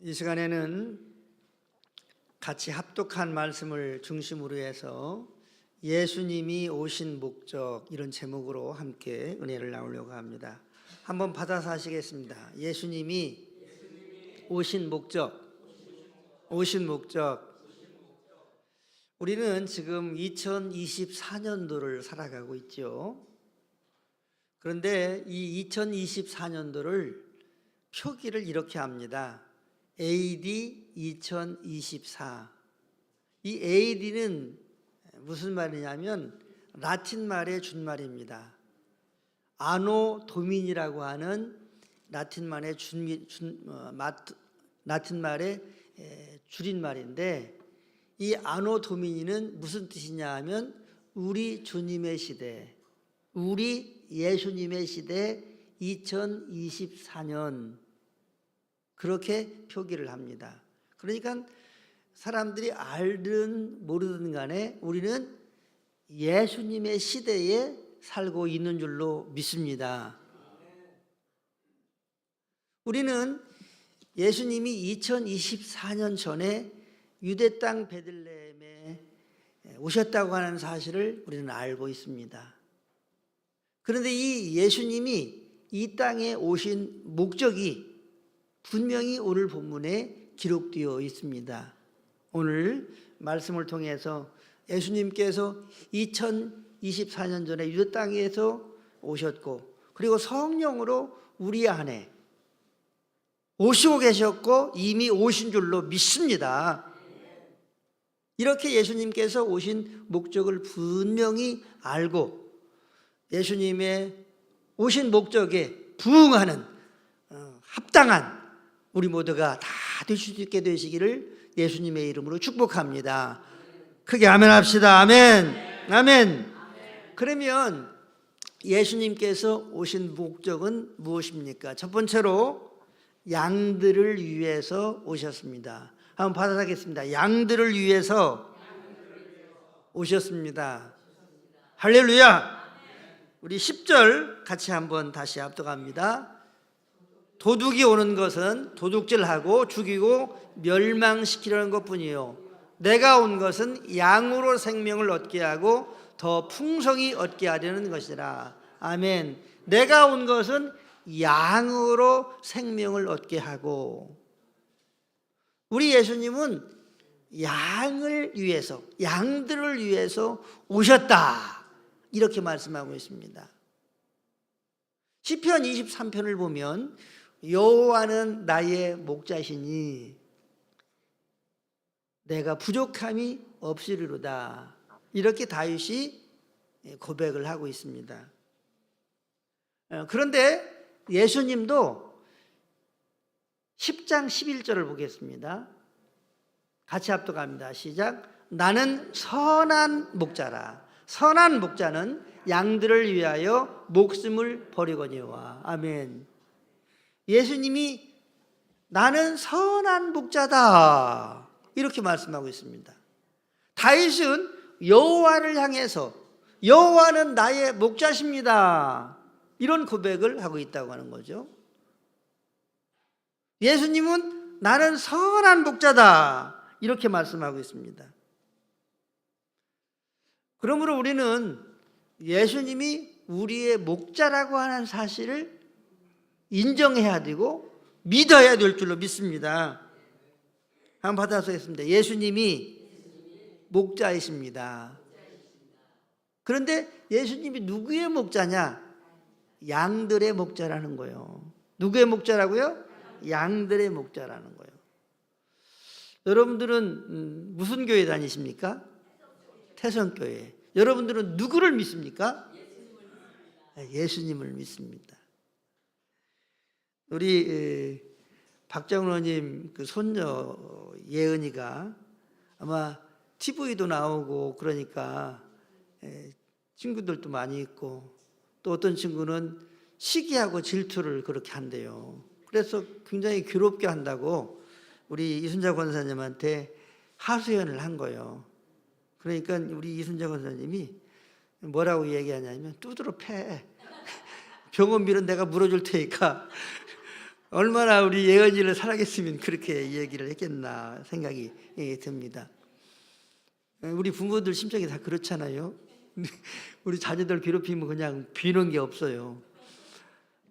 이 시간에는 같이 합독한 말씀을 중심으로 해서 예수님이 오신 목적 이런 제목으로 함께 은혜를 나누려고 합니다. 한번 받아서 하시겠습니다. 예수님이 오신 목적, 오신 목적. 우리는 지금 2024년도를 살아가고 있죠. 그런데 이 2024년도를 표기를 이렇게 합니다. AD 2024. 이 AD는 무슨 말이냐면 라틴 말의 준말입니다. 아노 도민이라고 하는 라틴 말의 준, 준 어, 말의 에, 줄임말인데 이 아노 도미니는 무슨 뜻이냐 하면 우리 주님의 시대, 우리 예수님의 시대 2024년 그렇게 표기를 합니다. 그러니까 사람들이 알든 모르든 간에 우리는 예수님의 시대에 살고 있는 줄로 믿습니다. 우리는 예수님이 2024년 전에 유대 땅 베들레헴에 오셨다고 하는 사실을 우리는 알고 있습니다. 그런데 이 예수님이 이 땅에 오신 목적이 분명히 오늘 본문에 기록되어 있습니다. 오늘 말씀을 통해서 예수님께서 2024년 전에 유대 땅에서 오셨고 그리고 성령으로 우리 안에 오시고 계셨고 이미 오신 줄로 믿습니다. 이렇게 예수님께서 오신 목적을 분명히 알고 예수님의 오신 목적에 부응하는 어, 합당한 우리 모두가 다될수 있게 되시기를 예수님의 이름으로 축복합니다. 크게 아멘 합시다. 아멘. 아멘. 그러면 예수님께서 오신 목적은 무엇입니까? 첫 번째로 양들을 위해서 오셨습니다. 한번 받아가겠습니다. 양들을 위해서 오셨습니다. 할렐루야. 우리 10절 같이 한번 다시 합독합니다. 도둑이 오는 것은 도둑질하고 죽이고 멸망시키려는 것뿐이요. 내가 온 것은 양으로 생명을 얻게 하고 더 풍성히 얻게 하려는 것이라. 아멘. 내가 온 것은 양으로 생명을 얻게 하고 우리 예수님은 양을 위해서 양들을 위해서 오셨다. 이렇게 말씀하고 있습니다. 시편 23편을 보면 여호와는 나의 목자시니 내가 부족함이 없으리로다. 이렇게 다윗이 고백을 하고 있습니다. 어, 그런데 예수님도 10장 11절을 보겠습니다. 같이 합독합니다. 시작. 나는 선한 목자라. 선한 목자는 양들을 위하여 목숨을 버리거니와. 아멘. 예수님이 나는 선한 목자다. 이렇게 말씀하고 있습니다. 다윗은 여호와를 향해서 여호와는 나의 목자십니다. 이런 고백을 하고 있다고 하는 거죠. 예수님은 나는 선한 목자다. 이렇게 말씀하고 있습니다. 그러므로 우리는 예수님이 우리의 목자라고 하는 사실을 인정해야 되고 믿어야 될 줄로 믿습니다. 한번 받아서 했습니다. 예수님이 목자이십니다. 그런데 예수님이 누구의 목자냐? 양들의 목자라는 거예요. 누구의 목자라고요? 양들의 목자라는 거예요. 여러분들은 음, 무슨 교회 다니십니까? 태성교회. 여러분들은 누구를 믿습니까? 예수님을 믿습니다. 우리 박정로님 그 손녀 예은이가 아마 TV도 나오고 그러니까 친구들도 많이 있고 또 어떤 친구는 시기하고 질투를 그렇게 한대요. 그래서 굉장히 괴롭게 한다고 우리 이순자 권사님한테 하소연을 한 거예요. 그러니까 우리 이순자 권사님이 뭐라고 얘기하냐면 두드러 패. 병원비는 내가 물어줄 테니까 얼마나 우리 예언이를 살아겠으면 그렇게 얘기를 했겠나 생각이 예, 듭니다. 우리 부모들 심정이 다 그렇잖아요. 우리 자녀들 괴롭히면 그냥 비는 게 없어요.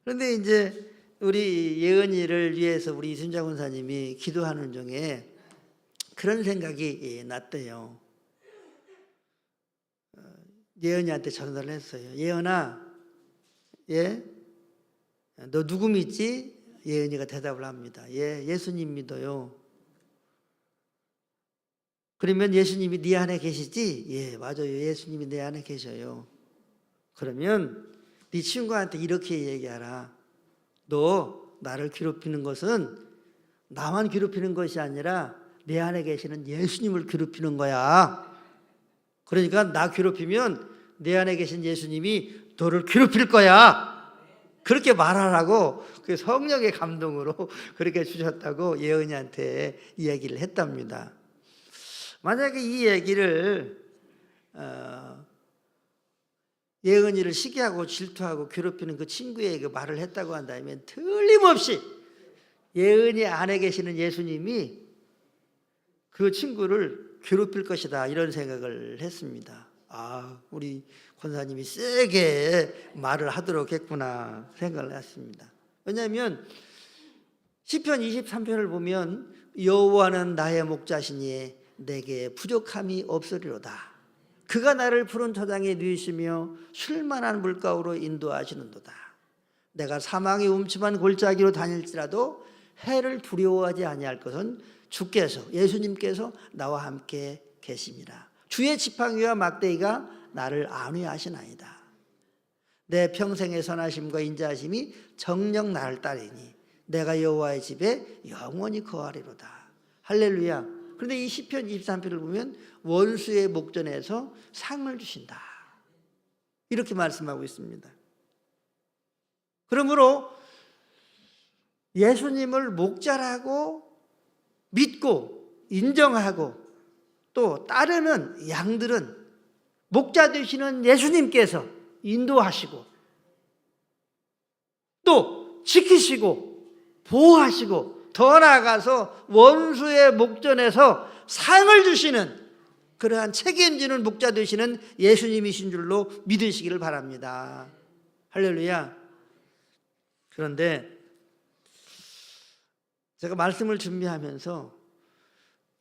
그런데 이제 우리 예언이를 위해서 우리 이순자 권사님이 기도하는 중에 그런 생각이 예, 났대요. 어, 예언이한테 전화를 했어요. 예언아, 예, 너 누구 믿지? 예언이가 대답을 합니다. 예, 예수님 믿어요. 그러면 예수님이 네 안에 계시지? 예, 맞아요. 예수님이 내 안에 계셔요. 그러면 네 친구한테 이렇게 얘기하라. 너 나를 괴롭히는 것은 나만 괴롭히는 것이 아니라 내 안에 계시는 예수님을 괴롭히는 거야. 그러니까 나 괴롭히면 내 안에 계신 예수님이 너를 괴롭힐 거야. 그렇게 말하라고 그 성령의 감동으로 그렇게 주셨다고 예언이한테 이야기를 했답니다. 만약에 이 얘기를 어, 예언이를 시기하고 질투하고 괴롭히는 그 친구에게 말을 했다고 한다면 틀림없이 예언이 안에 계시는 예수님이 그 친구를 괴롭힐 것이다 이런 생각을 했습니다. 아, 우리 권사님이 세게 말을 하도록 했구나 생각을 했습니다. 왜냐하면 시편 23편을 보면 여호와는 나의 목자시니 내게 부족함이 없으리로다. 그가 나를 푸른 토장에 누이시며 쉴만한 물가로 인도하시는도다. 내가 사망의 움침한 골짜기로 다닐지라도 해를 두려워하지 아니할 것은 주께서 예수님께서 나와 함께 계십니다. 주의 지팡이와 막대기가 나를 안위하시나이다. 내 평생의 선하심과 인자하심이 정녕 나를 따르니 내가 여호와의 집에 영원히 거하리로다. 할렐루야. 그런데 이 시편 23편을 보면 원수의 목전에서 상을 주신다. 이렇게 말씀하고 있습니다. 그러므로 예수님을 목자라고 믿고 인정하고 또 따르는 양들은 목자 되시는 예수님께서 인도하시고 또 지키시고 보호하시고 더 나아가서 원수의 목전에서 상을 주시는 그러한 책임지는 목자 되시는 예수님이신 줄로 믿으시기를 바랍니다. 할렐루야. 그런데 제가 말씀을 준비하면서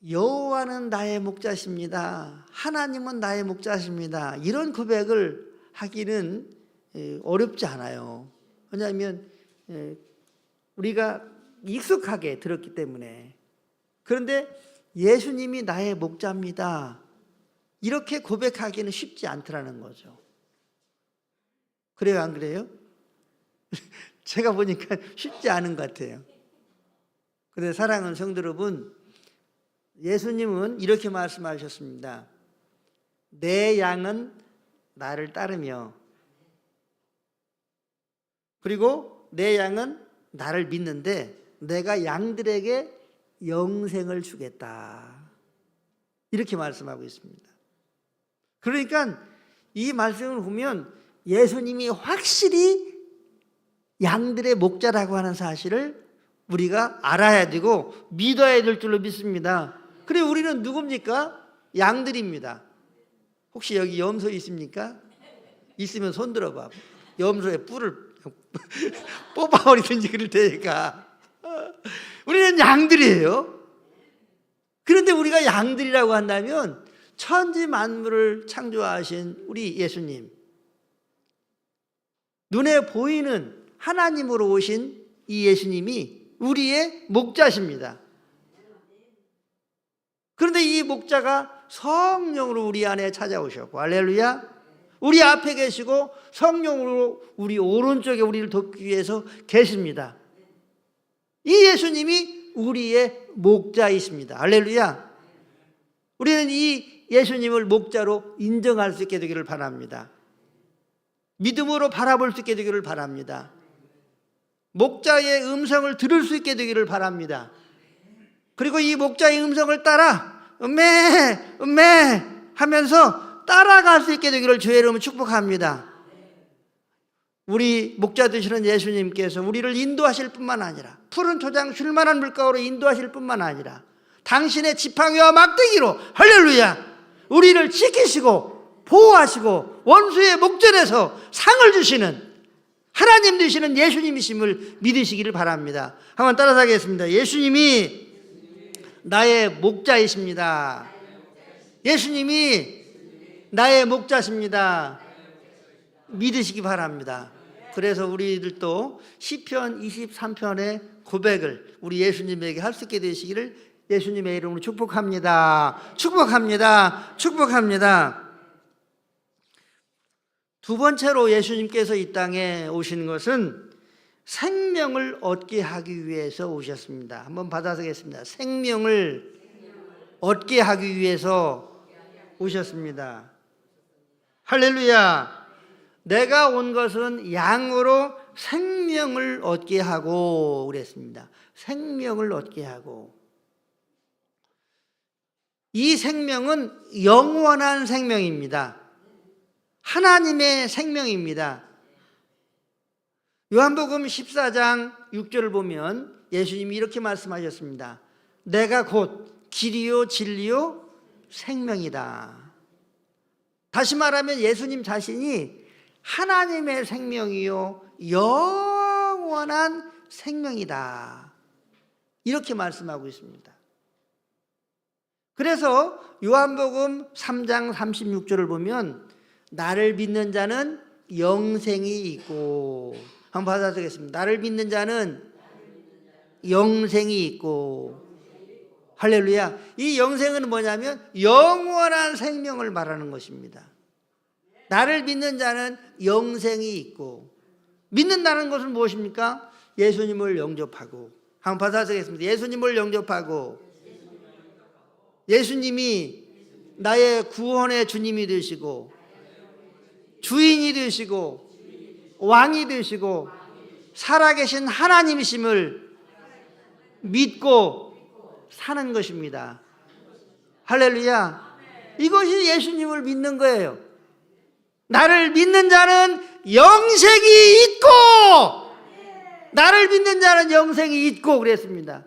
여호와는 나의 목자십니다. 하나님은 나의 목자십니다. 이런 고백을 하기는 에, 어렵지 않아요. 왜냐하면 에, 우리가 익숙하게 들었기 때문에. 그런데 예수님이 나의 목자입니다. 이렇게 고백하기는 쉽지 않더라는 거죠. 그래요, 안 그래요? 제가 보니까 쉽지 않은 것 같아요. 근데 사랑하는 성도 여러분, 예수님은 이렇게 말씀하셨습니다. 내 양은 나를 따르며 그리고 내 양은 나를 믿는데 내가 양들에게 영생을 주겠다. 이렇게 말씀하고 있습니다. 그러니까 이 말씀을 보면 예수님이 확실히 양들의 목자라고 하는 사실을 우리가 알아야 되고 믿어야 될 줄로 믿습니다. 그래 우리는 누굽니까? 양들입니다. 혹시 여기 염소 있습니까? 있으면 손 들어봐. 염소의 뿔을 뽑아버리든지 그럴 테니까. 우리는 양들이에요. 그런데 우리가 양들이라고 한다면 천지 만물을 창조하신 우리 예수님, 눈에 보이는 하나님으로 오신 이 예수님이 우리의 목자십니다. 그런데 이 목자가 성령으로 우리 안에 찾아오셨고, 할렐루야. 우리 앞에 계시고 성령으로 우리 오른쪽에 우리를 돕기 위해서 계십니다. 이 예수님이 우리의 목자이십니다. 할렐루야. 우리는 이 예수님을 목자로 인정할 수 있게 되기를 바랍니다. 믿음으로 바라볼 수 있게 되기를 바랍니다. 목자의 음성을 들을 수 있게 되기를 바랍니다. 그리고 이 목자의 음성을 따라 음메 음메 하면서 따라갈 수 있게 되기를 주의 이름으로 축복합니다. 우리 목자 되시는 예수님께서 우리를 인도하실 뿐만 아니라 푸른 초장 쉴만한 물가로 인도하실 뿐만 아니라 당신의 지팡이와 막대기로 할렐루야 우리를 지키시고 보호하시고 원수의 목전에서 상을 주시는 하나님 되시는 예수님이심을 믿으시기를 바랍니다. 한번 따라서 하겠습니다. 예수님이 나의 목자이십니다. 예수님이 나의 목자십니다. 믿으시기 바랍니다. 그래서 우리들도 시편 23편의 고백을 우리 예수님에게 할 수 있게 되시기를 예수님의 이름으로 축복합니다. 축복합니다. 축복합니다. 두 번째로 예수님께서 이 땅에 오신 것은 생명을 얻게 하기 위해서 오셨습니다. 한번 받아서겠습니다. 생명을 얻게 하기 위해서 오셨습니다. 할렐루야. 내가 온 것은 양으로 생명을 얻게 하고 그랬습니다. 생명을 얻게 하고. 이 생명은 영원한 생명입니다. 하나님의 생명입니다. 요한복음 14장 6절을 보면 예수님이 이렇게 말씀하셨습니다. 내가 곧 길이요 진리요 생명이다. 다시 말하면 예수님 자신이 하나님의 생명이요 영원한 생명이다. 이렇게 말씀하고 있습니다. 그래서 요한복음 3장 36절을 보면 나를 믿는 자는 영생이 있고 한번 받아주겠습니다. 나를 믿는 자는 영생이 있고 할렐루야. 이 영생은 뭐냐면 영원한 생명을 말하는 것입니다. 나를 믿는 자는 영생이 있고 믿는다는 것은 무엇입니까? 예수님을 영접하고 한번 받아주겠습니다. 예수님을 영접하고 예수님이 나의 구원의 주님이 되시고 주인이 되시고 왕이 되시고 살아계신 하나님이심을 믿고 사는 것입니다. 할렐루야. 이것이 예수님을 믿는 거예요. 나를 믿는 자는 영생이 있고 나를 믿는 자는 영생이 있고 그랬습니다.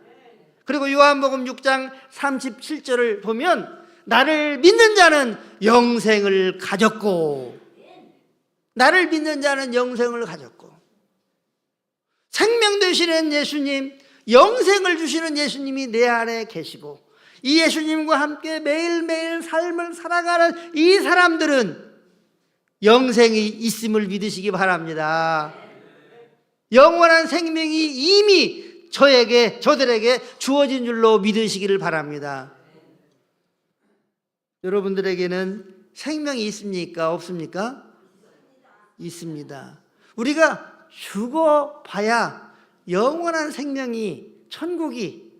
그리고 요한복음 6장 37절을 보면 나를 믿는 자는 영생을 가졌고 나를 믿는 자는 영생을 가졌고 생명 되시는 예수님, 영생을 주시는 예수님이 내 안에 계시고 이 예수님과 함께 매일매일 삶을 살아가는 이 사람들은 영생이 있음을 믿으시기 바랍니다. 영원한 생명이 이미 저에게, 저들에게 주어진 줄로 믿으시기를 바랍니다. 여러분들에게는 생명이 있습니까? 없습니까? 있습니다. 우리가 죽어봐야 영원한 생명이 천국이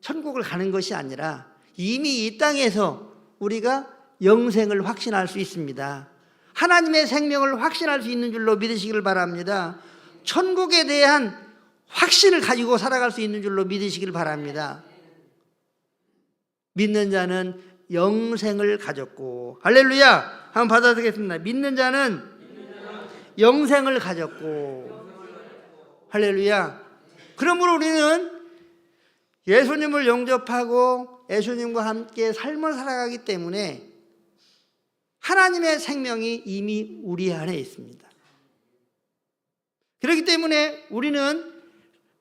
천국을 가는 것이 아니라 이미 이 땅에서 우리가 영생을 확신할 수 있습니다. 하나님의 생명을 확신할 수 있는 줄로 믿으시기를 바랍니다. 천국에 대한 확신을 가지고 살아갈 수 있는 줄로 믿으시기를 바랍니다. 믿는 자는 영생을 가졌고 할렐루야 한번 받아드리겠습니다. 믿는 자는 영생을 가졌고 할렐루야 그러므로 우리는 예수님을 영접하고 예수님과 함께 삶을 살아가기 때문에 하나님의 생명이 이미 우리 안에 있습니다. 그렇기 때문에 우리는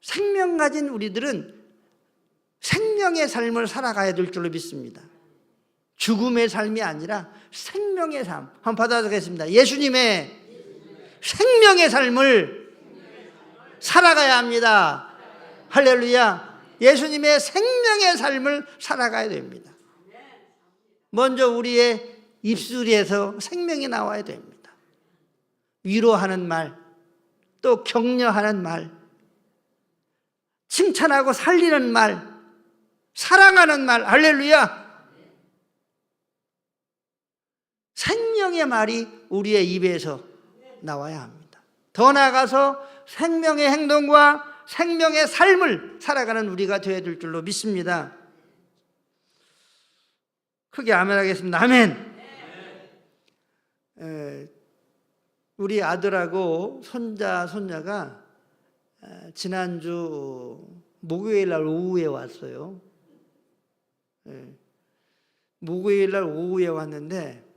생명 가진 우리들은 생명의 삶을 살아가야 될 줄로 믿습니다. 죽음의 삶이 아니라 생명의 삶. 한번 받아보겠습니다. 예수님의 생명의 삶을 살아가야 합니다. 할렐루야. 예수님의 생명의 삶을 살아가야 됩니다. 먼저 우리의 입술에서 생명이 나와야 됩니다. 위로하는 말, 또 격려하는 말, 칭찬하고 살리는 말, 사랑하는 말, 할렐루야. 생명의 말이 우리의 입에서 나와야 합니다. 더 나아가서 생명의 행동과 생명의 삶을 살아가는 우리가 되어야 될 줄로 믿습니다. 크게 아멘 하겠습니다. 아멘. 에, 우리 아들하고 손자 손녀가 아, 지난주 목요일 날 오후에 왔어요. 예. 목요일 날 오후에 왔는데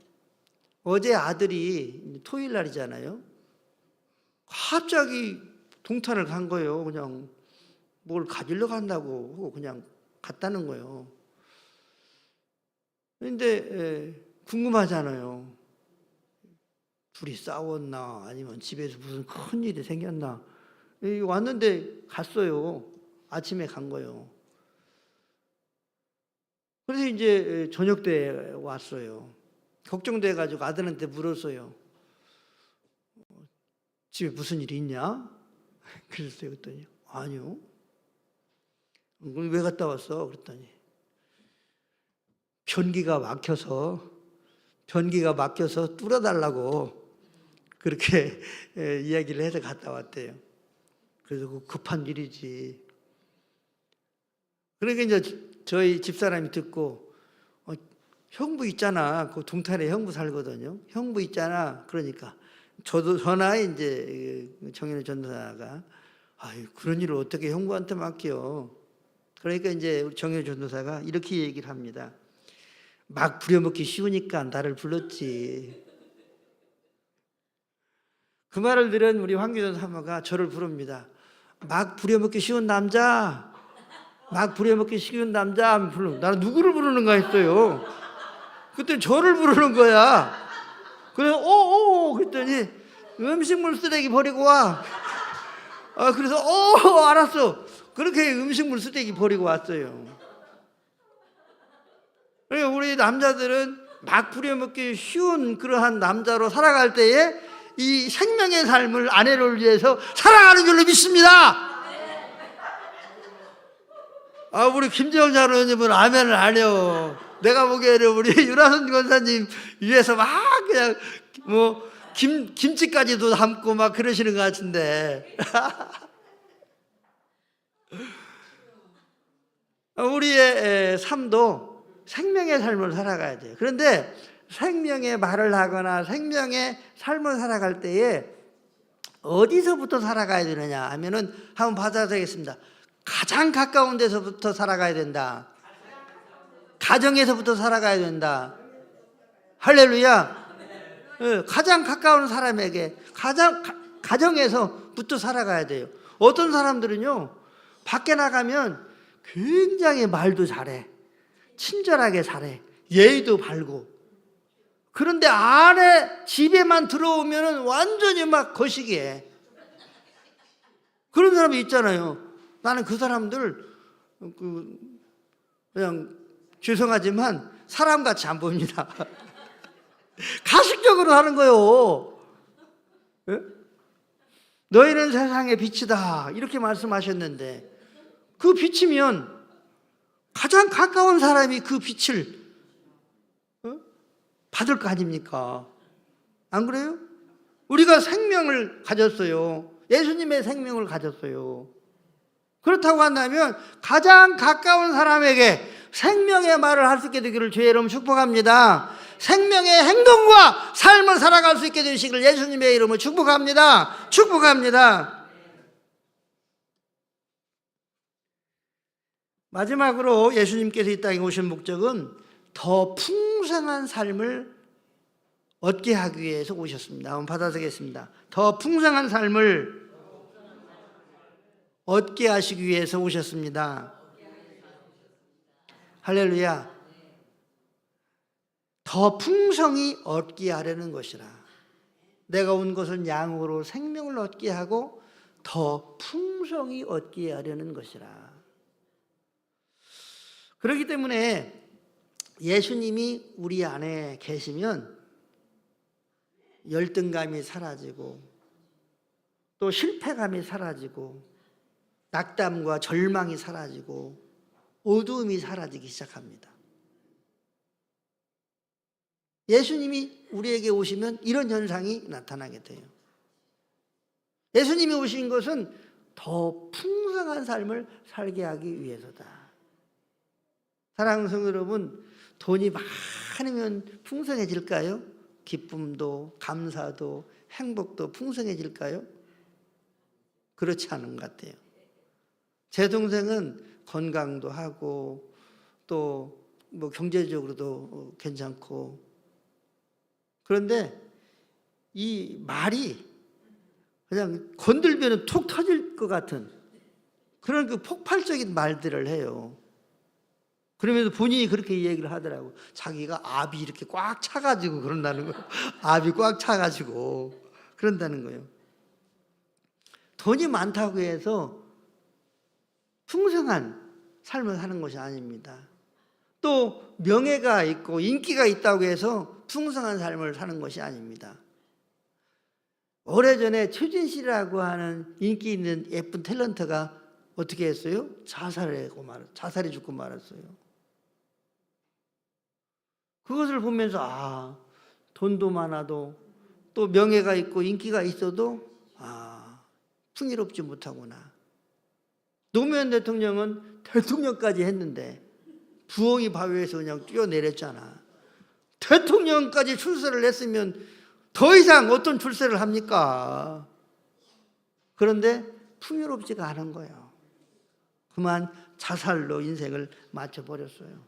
어제 아들이 토요일 날이잖아요. 갑자기 동탄을 간 거예요. 그냥 뭘 가지러 간다고 그냥 갔다는 거예요. 근데 예, 궁금하잖아요. 둘이 싸웠나 아니면 집에서 무슨 큰 일이 생겼나 이 왔는데 갔어요. 아침에 간 거예요. 그래서 이제 저녁 때 왔어요. 걱정돼 가지고 아들한테 물었어요. 집에 무슨 일이 있냐? 그랬어요. 그랬더니 아니요. 왜 갔다 왔어? 그랬더니 변기가 막혀서 변기가 막혀서 뚫어달라고 그렇게 예, 이야기를 해서 갔다 왔대요. 그래서 그 급한 일이지. 그러니까 이제 저희 집사람이 듣고 어, 형부 있잖아. 그 동탄에 형부 살거든요. 형부 있잖아. 그러니까 저도 전화에 이제 정현우 전도사가 아유 그런 일을 어떻게 형부한테 맡겨? 그러니까 이제 정현우 전도사가 이렇게 얘기를 합니다. 막 부려먹기 쉬우니까 나를 불렀지. 그 말을 들은 우리 황교전 사모가 저를 부릅니다. 막 부려먹기 쉬운 남자, 막 부려먹기 쉬운 남자 부르. 나는 누구를 부르는가 했어요. 그때 저를 부르는 거야. 그래서 오오 그랬더니 음식물 쓰레기 버리고 와. 아 그래서 오 알았어. 그렇게 음식물 쓰레기 버리고 왔어요. 그러니까 우리 남자들은 막 부려먹기 쉬운 그러한 남자로 살아갈 때에 이 생명의 삶을 아내를 위해서 살아가는 줄로 믿습니다. 아, 우리 김재영 장로님은 아멘을 안 해요. 내가 보기에는 우리 유라선 권사님 위해서 막 그냥 뭐 김, 김치까지도 담고 막 그러시는 것 같은데. 우리의 삶도 생명의 삶을 살아가야 돼요. 그런데 생명의 말을 하거나 생명의 삶을 살아갈 때에 어디서부터 살아가야 되느냐 하면은 한번 받아야 되겠습니다. 가장 가까운 데서부터 살아가야 된다. 가정에서부터 살아가야 된다. 할렐루야. 예, 가장 가까운 사람에게 가장 가, 가정에서부터 살아가야 돼요. 어떤 사람들은요 밖에 나가면 굉장히 말도 잘해, 친절하게 잘해, 예의도 바르고. 그런데 안에 집에만 들어오면은 완전히 막 거시기해. 그런 사람이 있잖아요. 나는 그 사람들 그 그냥 죄송하지만 사람같이 안 보입니다. 가식적으로 하는 거요. 예? 너희는 세상의 빛이다 이렇게 말씀하셨는데 그 빛이면 가장 가까운 사람이 그 빛을 어? 받을 거 아닙니까? 안 그래요? 우리가 생명을 가졌어요. 예수님의 생명을 가졌어요. 그렇다고 한다면 가장 가까운 사람에게 생명의 말을 할 수 있게 되기를 주의 이름 축복합니다. 생명의 행동과 삶을 살아갈 수 있게 되시기를 예수님의 이름으로 축복합니다. 축복합니다. 마지막으로 예수님께서 이 땅에 오신 목적은 더 풍성한 삶을 얻게 하기 위해서 오셨습니다. 한번 받아서겠습니다. 더 풍성한 삶을 얻게 하시기 위해서 오셨습니다. 할렐루야. 더 풍성히 얻게 하려는 것이라. 내가 온 것은 양으로 생명을 얻게 하고 더 풍성히 얻게 하려는 것이라. 그렇기 때문에 예수님이 우리 안에 계시면 열등감이 사라지고 또 실패감이 사라지고 낙담과 절망이 사라지고 어두움이 사라지기 시작합니다. 예수님이 우리에게 오시면 이런 현상이 나타나게 돼요. 예수님이 오신 것은 더 풍성한 삶을 살게 하기 위해서다. 사랑하는 성도 여러분, 돈이 많으면 풍성해질까요? 기쁨도, 감사도, 행복도 풍성해질까요? 그렇지 않은 것 같아요. 제 동생은 건강도 하고 또 뭐 경제적으로도 괜찮고 그런데 이 말이 그냥 건들면 툭 터질 것 같은 그런 그 폭발적인 말들을 해요. 그러면서 본인이 그렇게 얘기를 하더라고. 자기가 압이 이렇게 꽉 차가지고 그런다는 거예요. 압이 꽉 차가지고 그런다는 거예요. 돈이 많다고 해서 풍성한 삶을 사는 것이 아닙니다. 또 명예가 있고 인기가 있다고 해서 풍성한 삶을 사는 것이 아닙니다. 오래전에 최진실이라고 하는 인기 있는 예쁜 탤런트가 어떻게 했어요? 자살하고 말, 자살해 죽고 말았어요. 그것을 보면서 아 돈도 많아도 또 명예가 있고 인기가 있어도 아 풍요롭지 못하구나. 노무현 대통령은 대통령까지 했는데 부엉이 바위에서 그냥 뛰어내렸잖아. 대통령까지 출세를 했으면 더 이상 어떤 출세를 합니까? 그런데 풍요롭지가 않은 거예요. 그만 자살로 인생을 마쳐버렸어요.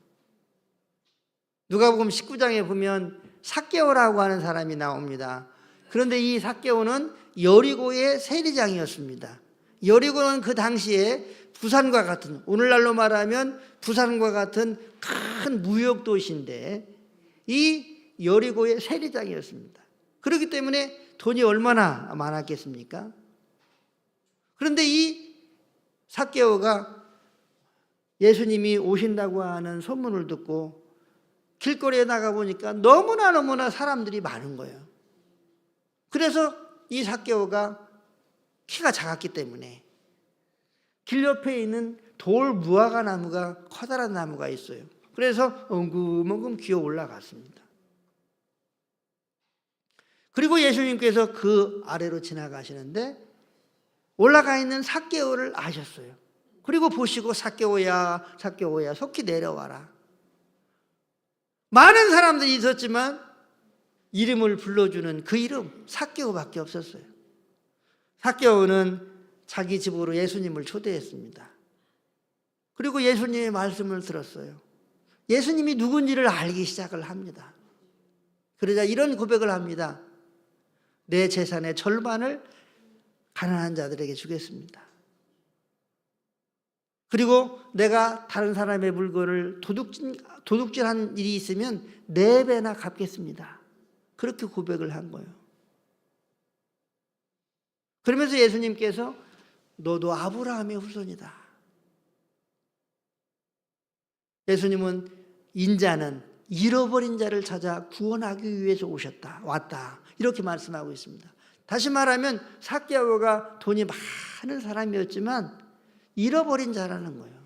누가복음 19장에 보면 사개오라고 하는 사람이 나옵니다. 그런데 이 사개오는 여리고의 세리장이었습니다. 여리고는 그 당시에 부산과 같은 오늘날로 말하면 부산과 같은 큰 무역 도시인데 이 여리고의 세리장이었습니다. 그렇기 때문에 돈이 얼마나 많았겠습니까? 그런데 이 사개오가 예수님이 오신다고 하는 소문을 듣고 길거리에 나가 보니까 너무나 너무나 사람들이 많은 거예요. 그래서 이 사개오가 키가 작았기 때문에 길 옆에 있는 돌 무화과 나무가 커다란 나무가 있어요. 그래서 엉금엉금 기어 올라갔습니다. 그리고 예수님께서 그 아래로 지나가시는데 올라가 있는 사개오를 아셨어요. 그리고 보시고 사개오야, 사개오야, 속히 내려와라. 많은 사람들이 있었지만 이름을 불러주는 그 이름 사개오밖에 없었어요. 사개오는 자기 집으로 예수님을 초대했습니다. 그리고 예수님의 말씀을 들었어요. 예수님이 누군지를 알기 시작을 합니다. 그러자 이런 고백을 합니다. 내 재산의 절반을 가난한 자들에게 주겠습니다. 그리고 내가 다른 사람의 물건을 도둑질, 도둑질한 일이 있으면 네 배나 갚겠습니다. 그렇게 고백을 한 거예요. 그러면서 예수님께서 너도 아브라함의 후손이다. 예수님은 인자는 잃어버린 자를 찾아 구원하기 위해서 오셨다. 왔다. 이렇게 말씀하고 있습니다. 다시 말하면 사개오가 돈이 많은 사람이었지만 잃어버린 자라는 거예요.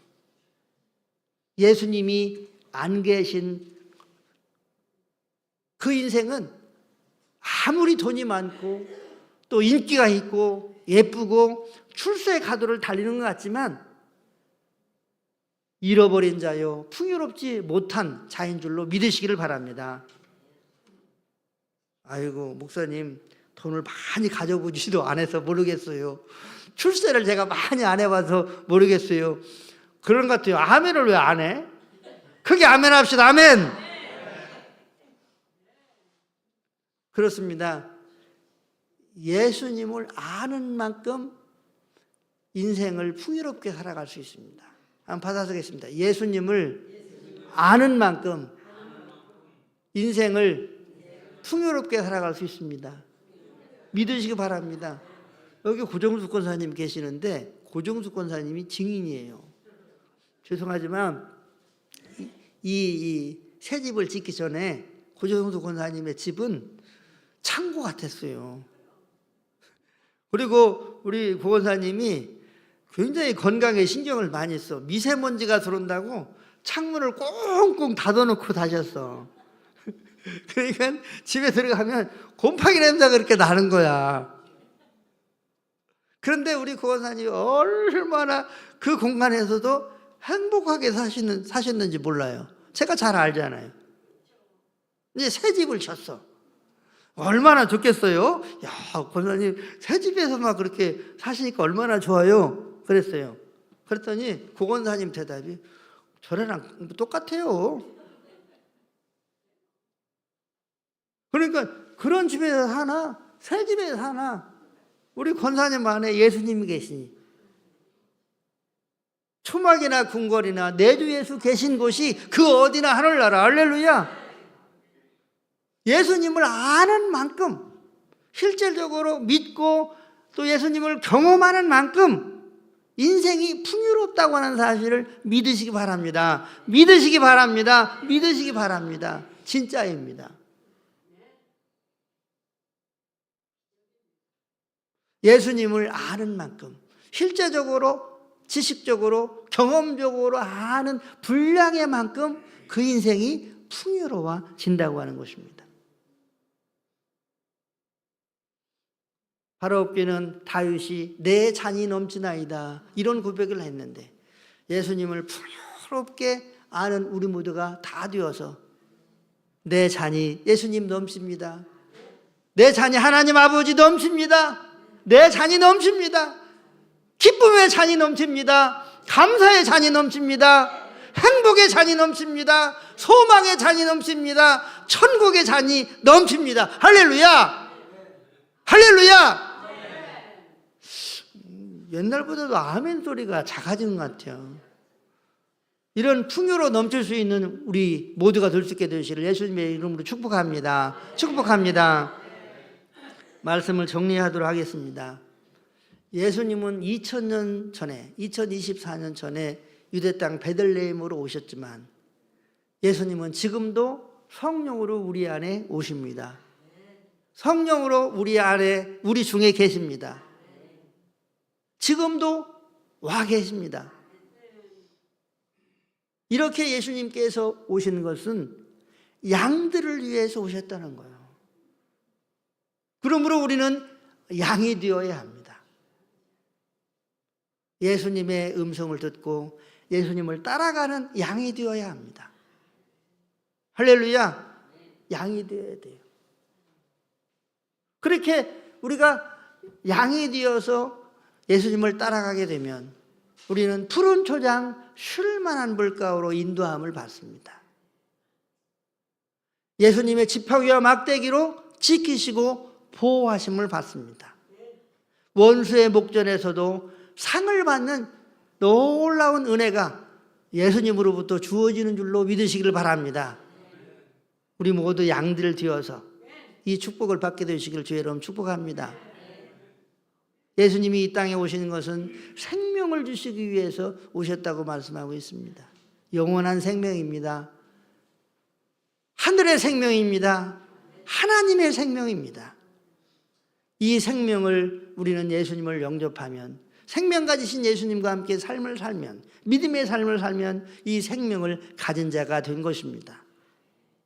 예수님이 안 계신 그 인생은 아무리 돈이 많고 또 인기가 있고 예쁘고 출세 가도를 달리는 것 같지만 잃어버린 자요 풍요롭지 못한 자인 줄로 믿으시기를 바랍니다. 아이고 목사님 돈을 많이 가져보지도 않아서 모르겠어요. 출세를 제가 많이 안 해봐서 모르겠어요. 그런 것 같아요. 아멘을 왜 안 해? 크게 아멘 합시다. 아멘. 그렇습니다. 예수님을 아는 만큼 인생을 풍요롭게 살아갈 수 있습니다. 한번 받아서겠습니다. 예수님을 아는 만큼 인생을 풍요롭게 살아갈 수 있습니다. 믿으시기 바랍니다. 여기 고정수 권사님 계시는데 고정수 권사님이 증인이에요. 죄송하지만 이새 집을 짓기 전에 고정수 권사님의 집은 창고 같았어요. 그리고 우리 고 권사님이 굉장히 건강에 신경을 많이 써. 미세먼지가 들어온다고 창문을 꽁꽁 닫아놓고 다녔어. 그러니까 집에 들어가면 곰팡이 냄새가 그렇게 나는 거야. 그런데 우리 고원사님이 얼마나 그 공간에서도 행복하게 사시는, 사셨는지 몰라요. 제가 잘 알잖아요. 이제 새 집을 쳤어. 얼마나 좋겠어요? 야, 권사님, 새 집에서 막 그렇게 사시니까 얼마나 좋아요? 그랬어요. 그랬더니 고건사님 대답이 저래랑 똑같아요. 그러니까 그런 집에서 사나, 새 집에서 사나, 우리 권사님 안에 예수님이 계시니. 초막이나 궁궐이나 내주 예수 계신 곳이 그 어디나 하늘나라. 할렐루야. 예수님을 아는 만큼 실질적으로 믿고 또 예수님을 경험하는 만큼 인생이 풍요롭다고 하는 사실을 믿으시기 바랍니다. 믿으시기 바랍니다. 믿으시기 바랍니다. 진짜입니다. 예수님을 아는 만큼 실제적으로 지식적으로 경험적으로 아는 분량의 만큼 그 인생이 풍요로워진다고 하는 것입니다. 바로업기는 다윗이 내 잔이 넘치나이다 이런 고백을 했는데 예수님을 풍요롭게 아는 우리 모두가 다 되어서 내 잔이 예수님 넘칩니다. 내 잔이 하나님 아버지 넘칩니다. 내 잔이 넘칩니다. 기쁨의 잔이 넘칩니다. 감사의 잔이 넘칩니다. 행복의 잔이 넘칩니다. 소망의 잔이 넘칩니다. 천국의 잔이 넘칩니다. 할렐루야! 할렐루야! 음, 옛날보다도 아멘 소리가 작아지는 것 같아요. 이런 풍요로 넘칠 수 있는 우리 모두가 될 수 있게 되시를 예수님의 이름으로 축복합니다. 축복합니다. 말씀을 정리하도록 하겠습니다. 예수님은 2000년 전에 2024년 전에 유대 땅 베들레헴으로 오셨지만 예수님은 지금도 성령으로 우리 안에 오십니다. 성령으로 우리 안에 우리 중에 계십니다. 지금도 와 계십니다. 이렇게 예수님께서 오시는 것은 양들을 위해서 오셨다는 거예요. 그러므로 우리는 양이 되어야 합니다. 예수님의 음성을 듣고 예수님을 따라가는 양이 되어야 합니다. 할렐루야. 양이 되어야 돼요. 그렇게 우리가 양이 되어서 예수님을 따라가게 되면 우리는 푸른 초장 쉴만한 물가로 인도함을 받습니다. 예수님의 지팡이와 막대기로 지키시고 보호하심을 받습니다. 원수의 목전에서도 상을 받는 놀라운 은혜가 예수님으로부터 주어지는 줄로 믿으시기를 바랍니다. 우리 모두 양들을 뒤어서 이 축복을 받게 되시기를 주의 이름 축복합니다. 예수님이 이 땅에 오시는 것은 생명을 주시기 위해서 오셨다고 말씀하고 있습니다. 영원한 생명입니다. 하늘의 생명입니다. 하나님의 생명입니다. 이 생명을 우리는 예수님을 영접하면 생명 가지신 예수님과 함께 삶을 살면 믿음의 삶을 살면 이 생명을 가진 자가 된 것입니다.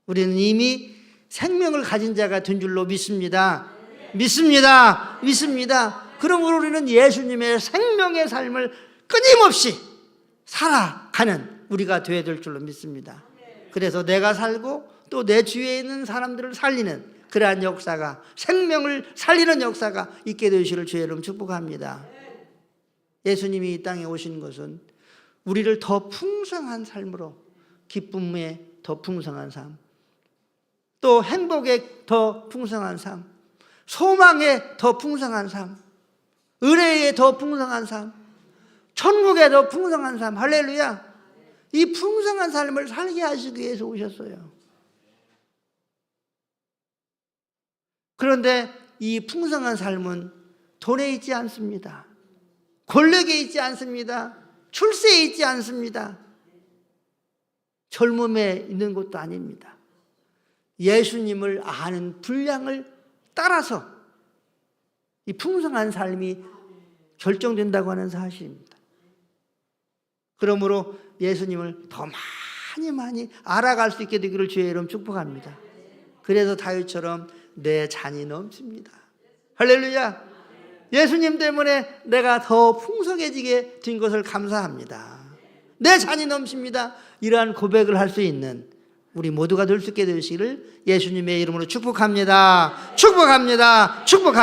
우리는 이미 생명을 가진 자가 된 줄로 믿습니다. 믿습니다. 믿습니다. 그러므로 우리는 예수님의 생명의 삶을 끊임없이 살아가는 우리가 되어야 될 줄로 믿습니다. 그래서 내가 살고 또 내 주위에 있는 사람들을 살리는 그러한 역사가 생명을 살리는 역사가 있게 되시를 주의 이름 축복합니다. 예수님이 이 땅에 오신 것은 우리를 더 풍성한 삶으로 기쁨에 더 풍성한 삶, 또 행복에 더 풍성한 삶, 소망에 더 풍성한 삶, 은혜에 더 풍성한 삶, 천국에 더 풍성한 삶, 할렐루야. 이 풍성한 삶을 살게 하시기 위해서 오셨어요. 그런데 이 풍성한 삶은 돈에 있지 않습니다. 권력에 있지 않습니다. 출세에 있지 않습니다. 젊음에 있는 것도 아닙니다. 예수님을 아는 분량을 따라서 이 풍성한 삶이 결정된다고 하는 사실입니다. 그러므로 예수님을 더 많이 많이 알아갈 수 있게 되기를 주의 이름 축복합니다. 그래서 다윗처럼 내 잔이 넘칩니다. 할렐루야. 예수님 때문에 내가 더 풍성해지게 된 것을 감사합니다. 내 잔이 넘칩니다. 이러한 고백을 할 수 있는 우리 모두가 될 수 있게 되시기를 예수님의 이름으로 축복합니다. 축복합니다. 축복합니다.